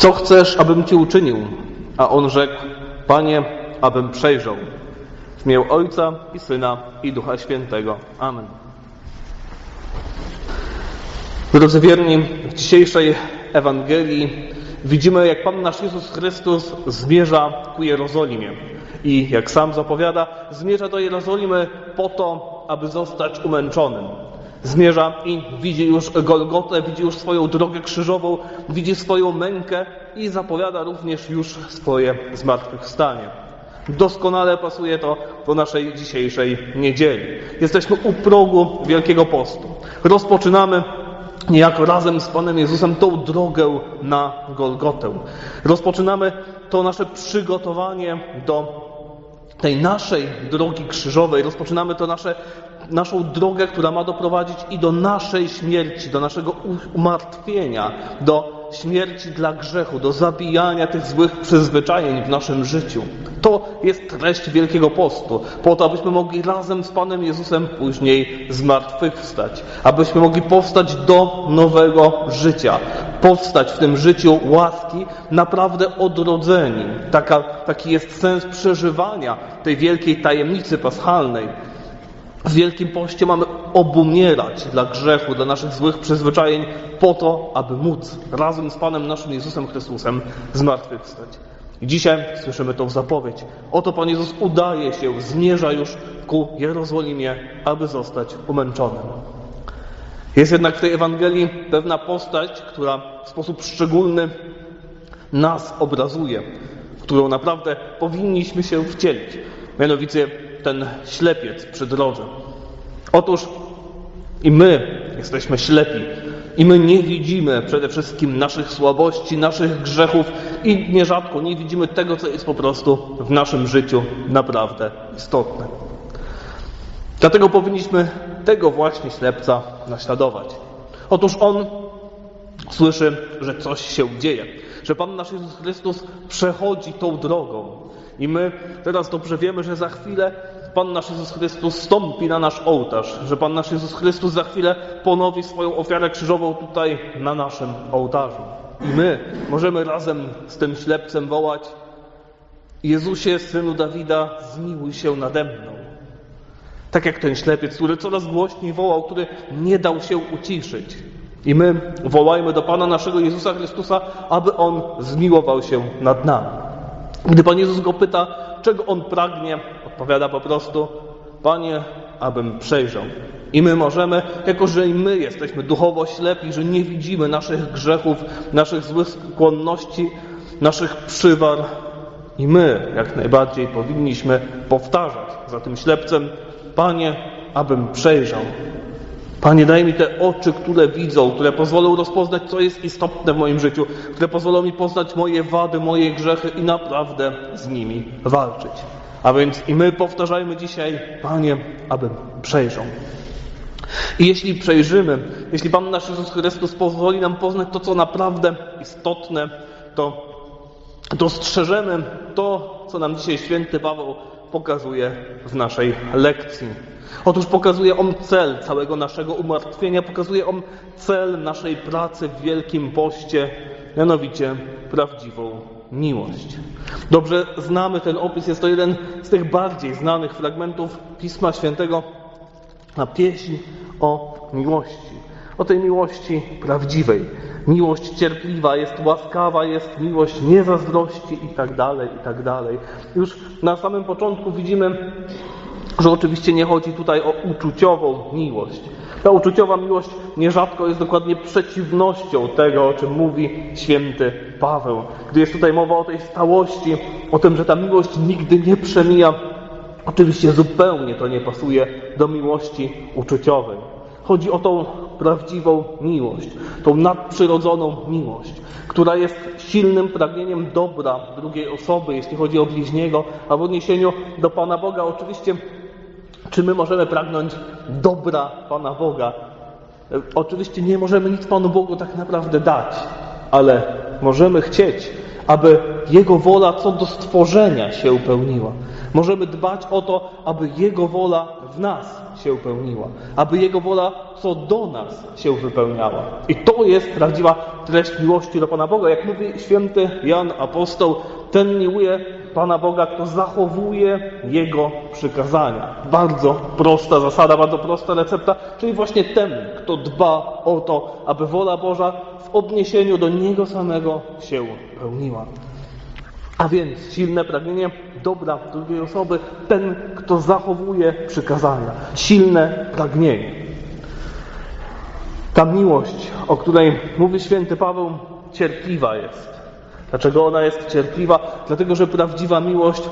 Co chcesz, abym Ci uczynił? A on rzekł, Panie, abym przejrzał. W imię Ojca i Syna i Ducha Świętego. Amen. Drodzy wierni, w dzisiejszej Ewangelii widzimy, jak Pan nasz Jezus Chrystus zmierza ku Jerozolimie. I jak sam zapowiada, zmierza do Jerozolimy po to, aby zostać umęczonym. Zmierza i widzi już Golgotę, widzi już swoją drogę krzyżową, widzi swoją mękę i zapowiada również już swoje zmartwychwstanie. Doskonale pasuje to do naszej dzisiejszej niedzieli. Jesteśmy u progu Wielkiego Postu. Rozpoczynamy niejako razem z Panem Jezusem tą drogę na Golgotę. Rozpoczynamy to nasze przygotowanie do tej naszej drogi krzyżowej. Rozpoczynamy to nasze, naszą drogę, która ma doprowadzić i do naszej śmierci, do naszego umartwienia, do śmierci dla grzechu, do zabijania tych złych przyzwyczajeń w naszym życiu. To jest treść Wielkiego Postu, po to, abyśmy mogli razem z Panem Jezusem później zmartwychwstać, abyśmy mogli powstać do nowego życia, powstać w tym życiu łaski, naprawdę odrodzeni. Taka, taki jest sens przeżywania tej wielkiej tajemnicy paschalnej. W Wielkim Poście mamy obumierać dla grzechu, dla naszych złych przyzwyczajeń, po to, aby móc razem z Panem naszym Jezusem Chrystusem zmartwychwstać. I dzisiaj słyszymy tą zapowiedź. Oto Pan Jezus udaje się, zmierza już ku Jerozolimie, aby zostać umęczonym. Jest jednak w tej Ewangelii pewna postać, która w sposób szczególny nas obrazuje, w którą naprawdę powinniśmy się wcielić. Mianowicie ten ślepiec przy drodze. Otóż i my jesteśmy ślepi, i my nie widzimy przede wszystkim naszych słabości, naszych grzechów i nierzadko nie widzimy tego, co jest po prostu w naszym życiu naprawdę istotne. Dlatego powinniśmy tego właśnie ślepca naśladować. Otóż on słyszy, że coś się dzieje, że Pan nasz Jezus Chrystus przechodzi tą drogą. I my teraz dobrze wiemy, że za chwilę Pan nasz Jezus Chrystus stąpi na nasz ołtarz, że Pan nasz Jezus Chrystus za chwilę ponowi swoją ofiarę krzyżową tutaj na naszym ołtarzu. I my możemy razem z tym ślepcem wołać Jezusie, Synu Dawida, zmiłuj się nade mną. Tak jak ten ślepiec, który coraz głośniej wołał, który nie dał się uciszyć. I my wołajmy do Pana naszego Jezusa Chrystusa, aby On zmiłował się nad nami. Gdy Pan Jezus go pyta, czego On pragnie, odpowiada po prostu, Panie, abym przejrzał. I my możemy, jako że i my jesteśmy duchowo ślepi, że nie widzimy naszych grzechów, naszych złych skłonności, naszych przywar, i my jak najbardziej powinniśmy powtarzać za tym ślepcem, Panie, abym przejrzał. Panie, daj mi te oczy, które widzą, które pozwolą rozpoznać, co jest istotne w moim życiu, które pozwolą mi poznać moje wady, moje grzechy i naprawdę z nimi walczyć. A więc i my powtarzajmy dzisiaj, Panie, abym przejrzał. I jeśli przejrzymy, jeśli Pan nasz Jezus Chrystus pozwoli nam poznać to, co naprawdę istotne, to dostrzeżemy to, co nam dzisiaj święty Paweł pokazuje w naszej lekcji. Otóż pokazuje on cel całego naszego umartwienia, pokazuje on cel naszej pracy w Wielkim Poście, mianowicie prawdziwą miłość. Dobrze znamy ten opis, jest to jeden z tych bardziej znanych fragmentów Pisma Świętego na pieśń o miłości. O tej miłości prawdziwej. Miłość cierpliwa, jest łaskawa, jest miłość nie zazdrości i tak dalej, i tak dalej. Już na samym początku widzimy, że oczywiście nie chodzi tutaj o uczuciową miłość. Ta uczuciowa miłość nierzadko jest dokładnie przeciwnością tego, o czym mówi święty Paweł. Gdy jest tutaj mowa o tej stałości, o tym, że ta miłość nigdy nie przemija, oczywiście zupełnie to nie pasuje do miłości uczuciowej. Chodzi o tą prawdziwą miłość, tą nadprzyrodzoną miłość, która jest silnym pragnieniem dobra drugiej osoby, jeśli chodzi o bliźniego, a w odniesieniu do Pana Boga oczywiście czy my możemy pragnąć dobra Pana Boga? Oczywiście nie możemy nic Panu Bogu tak naprawdę dać, ale możemy chcieć, aby Jego wola co do stworzenia się pełniła, Możemy dbać o to, aby Jego wola w nas się pełniła, aby Jego wola co do nas się wypełniała. I to jest prawdziwa treść miłości do Pana Boga. Jak mówi święty Jan Apostoł, ten miłuje Pana Boga, kto zachowuje Jego przykazania. Bardzo prosta zasada, bardzo prosta recepta, czyli właśnie ten, kto dba o to, aby wola Boża w odniesieniu do Niego samego się pełniła. A więc silne pragnienie dobra drugiej osoby, ten, kto zachowuje przykazania. Silne pragnienie. Ta miłość, o której mówi święty Paweł, cierpliwa jest. Dlaczego ona jest cierpliwa? Dlatego, że prawdziwa miłość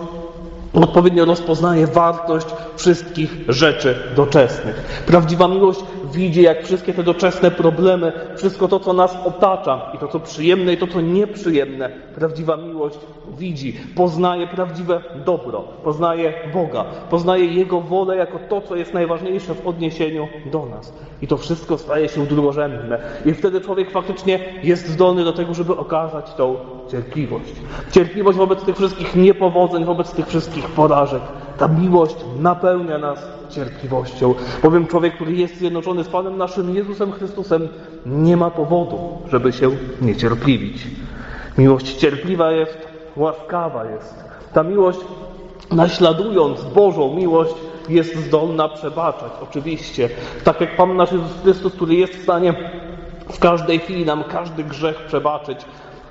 odpowiednio rozpoznaje wartość wszystkich rzeczy doczesnych. Prawdziwa miłość widzi, jak wszystkie te doczesne problemy, wszystko to, co nas otacza, i to, co przyjemne, i to, co nieprzyjemne, prawdziwa miłość widzi, poznaje prawdziwe dobro, poznaje Boga, poznaje Jego wolę jako to, co jest najważniejsze w odniesieniu do nas. I to wszystko staje się drugorzędne. I wtedy człowiek faktycznie jest zdolny do tego, żeby okazać tą cierpliwość. Cierpliwość wobec tych wszystkich niepowodzeń, wobec tych wszystkich porażek. Ta miłość napełnia nas cierpliwością, bowiem człowiek, który jest zjednoczony z Panem naszym Jezusem Chrystusem, nie ma powodu, żeby się niecierpliwić. Miłość cierpliwa jest, łaskawa jest. Ta miłość, naśladując Bożą miłość, jest zdolna przebaczać. Oczywiście, tak jak Pan nasz Jezus Chrystus, który jest w stanie w każdej chwili nam każdy grzech przebaczyć.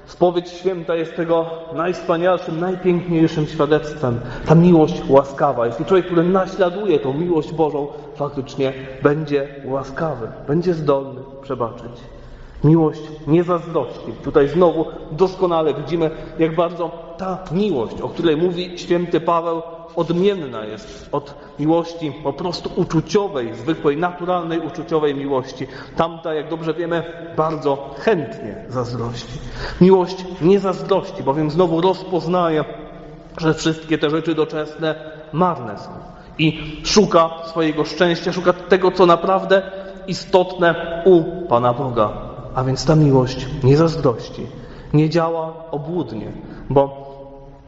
Spowiedź święta jest tego najwspanialszym, najpiękniejszym świadectwem. Ta miłość łaskawa. Jeśli człowiek, który naśladuje tą miłość Bożą, faktycznie będzie łaskawy, będzie zdolny przebaczyć. Miłość nie zazdrości. Tutaj znowu doskonale widzimy, jak bardzo ta miłość, o której mówi święty Paweł, odmienna jest od miłości po prostu uczuciowej, zwykłej, naturalnej, uczuciowej miłości. Tamta, jak dobrze wiemy, bardzo chętnie zazdrości. Miłość nie zazdrości, bowiem znowu rozpoznaje, że wszystkie te rzeczy doczesne marne są. I szuka swojego szczęścia, szuka tego, co naprawdę istotne u Pana Boga. A więc ta miłość nie zazdrości, nie działa obłudnie, bo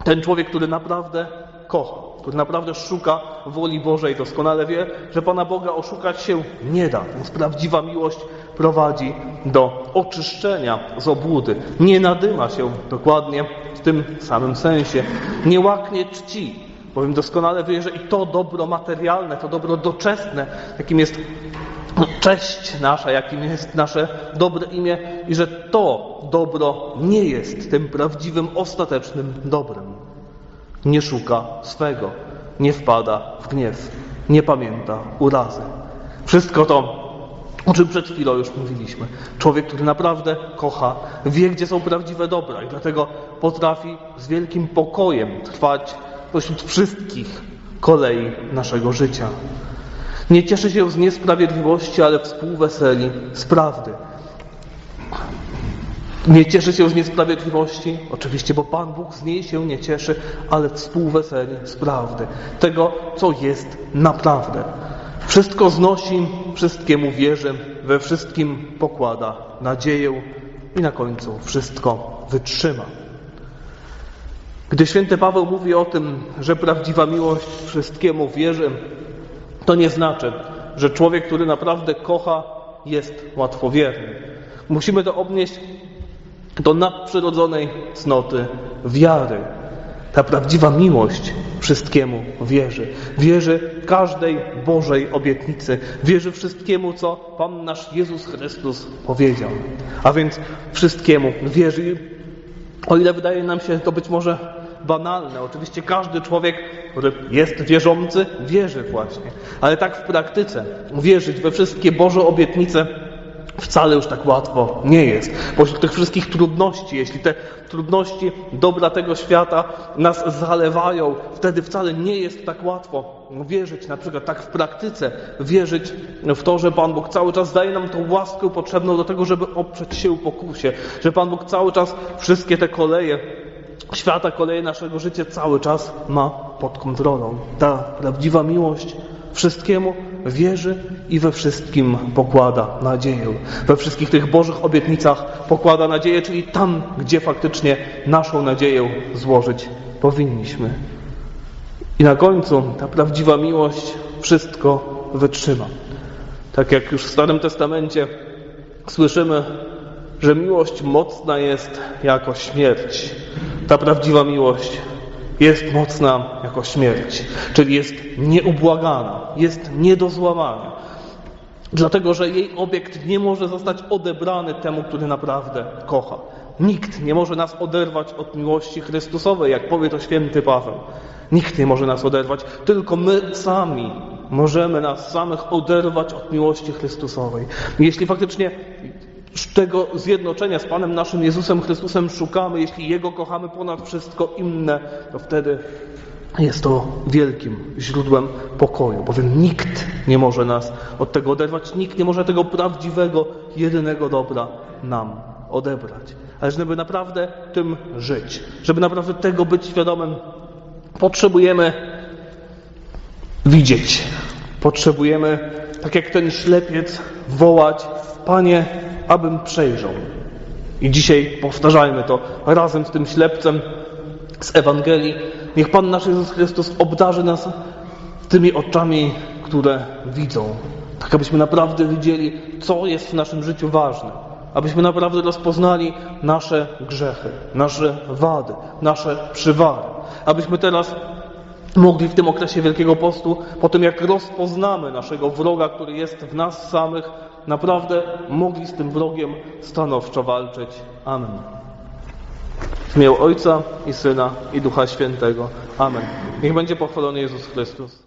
ten człowiek, który naprawdę kocha, który naprawdę szuka woli Bożej, doskonale wie, że Pana Boga oszukać się nie da. Więc prawdziwa miłość prowadzi do oczyszczenia z obłudy. Nie nadyma się dokładnie w tym samym sensie. Nie łaknie czci, bowiem doskonale wie, że i to dobro materialne, to dobro doczesne, jakim jest cześć nasza, jakim jest nasze dobre imię i że to dobro nie jest tym prawdziwym, ostatecznym dobrem. Nie szuka swego, nie wpada w gniew, nie pamięta urazy. Wszystko to, o czym przed chwilą już mówiliśmy. Człowiek, który naprawdę kocha, wie, gdzie są prawdziwe dobra i dlatego potrafi z wielkim pokojem trwać pośród wszystkich kolei naszego życia. Nie cieszy się z niesprawiedliwości, ale współweseli z prawdy. Nie cieszy się z niesprawiedliwości, oczywiście, bo Pan Bóg z niej się nie cieszy, ale współweseli z prawdy. Tego, co jest naprawdę. Wszystko znosi, wszystkiemu wierzy, we wszystkim pokłada nadzieję i na końcu wszystko wytrzyma. Gdy święty Paweł mówi o tym, że prawdziwa miłość wszystkiemu wierzy, to nie znaczy, że człowiek, który naprawdę kocha, jest łatwowierny. Musimy to odnieść do nadprzyrodzonej cnoty wiary. Ta prawdziwa miłość wszystkiemu wierzy. Wierzy każdej Bożej obietnicy. Wierzy wszystkiemu, co Pan nasz Jezus Chrystus powiedział. A więc wszystkiemu wierzy. O ile wydaje nam się to być może banalne. Oczywiście każdy człowiek, który jest wierzący, wierzy właśnie. Ale tak w praktyce wierzyć we wszystkie Boże obietnice wcale już tak łatwo nie jest. Pośród tych wszystkich trudności, jeśli te trudności dobra tego świata nas zalewają, wtedy wcale nie jest tak łatwo wierzyć, na przykład tak w praktyce, wierzyć w to, że Pan Bóg cały czas daje nam tą łaskę potrzebną do tego, żeby oprzeć się pokusie, że Pan Bóg cały czas wszystkie te koleje świata, koleje naszego życia cały czas ma pod kontrolą. Ta prawdziwa miłość wszystkiemu wierzy i we wszystkim pokłada nadzieję. We wszystkich tych Bożych obietnicach pokłada nadzieję, czyli tam, gdzie faktycznie naszą nadzieję złożyć powinniśmy. I na końcu ta prawdziwa miłość wszystko wytrzyma. Tak jak już w Starym Testamencie słyszymy, że miłość mocna jest jako śmierć. Ta prawdziwa miłość jest mocna jako śmierć, czyli jest nieubłagana, jest nie do złamania. Dlatego, że jej obiekt nie może zostać odebrany temu, który naprawdę kocha. Nikt nie może nas oderwać od miłości Chrystusowej, jak powie to święty Paweł. Nikt nie może nas oderwać, tylko my sami możemy nas samych oderwać od miłości Chrystusowej. Jeśli faktycznie tego zjednoczenia z Panem naszym Jezusem Chrystusem szukamy, jeśli Jego kochamy ponad wszystko inne, to wtedy jest to wielkim źródłem pokoju, bowiem nikt nie może nas od tego oderwać, nikt nie może tego prawdziwego, jedynego dobra nam odebrać. Ale żeby naprawdę tym żyć, żeby naprawdę tego być świadomym, potrzebujemy widzieć. Potrzebujemy, tak jak ten ślepiec, wołać: Panie, abym przejrzał. I dzisiaj powtarzajmy to razem z tym ślepcem z Ewangelii. Niech Pan nasz Jezus Chrystus obdarzy nas tymi oczami, które widzą. Tak, abyśmy naprawdę widzieli, co jest w naszym życiu ważne. Abyśmy naprawdę rozpoznali nasze grzechy, nasze wady, nasze przywary. Abyśmy teraz mogli w tym okresie Wielkiego Postu, po tym jak rozpoznamy naszego wroga, który jest w nas samych, naprawdę mogli z tym wrogiem stanowczo walczyć. Amen. W imię Ojca i Syna i Ducha Świętego. Amen. Niech będzie pochwalony Jezus Chrystus.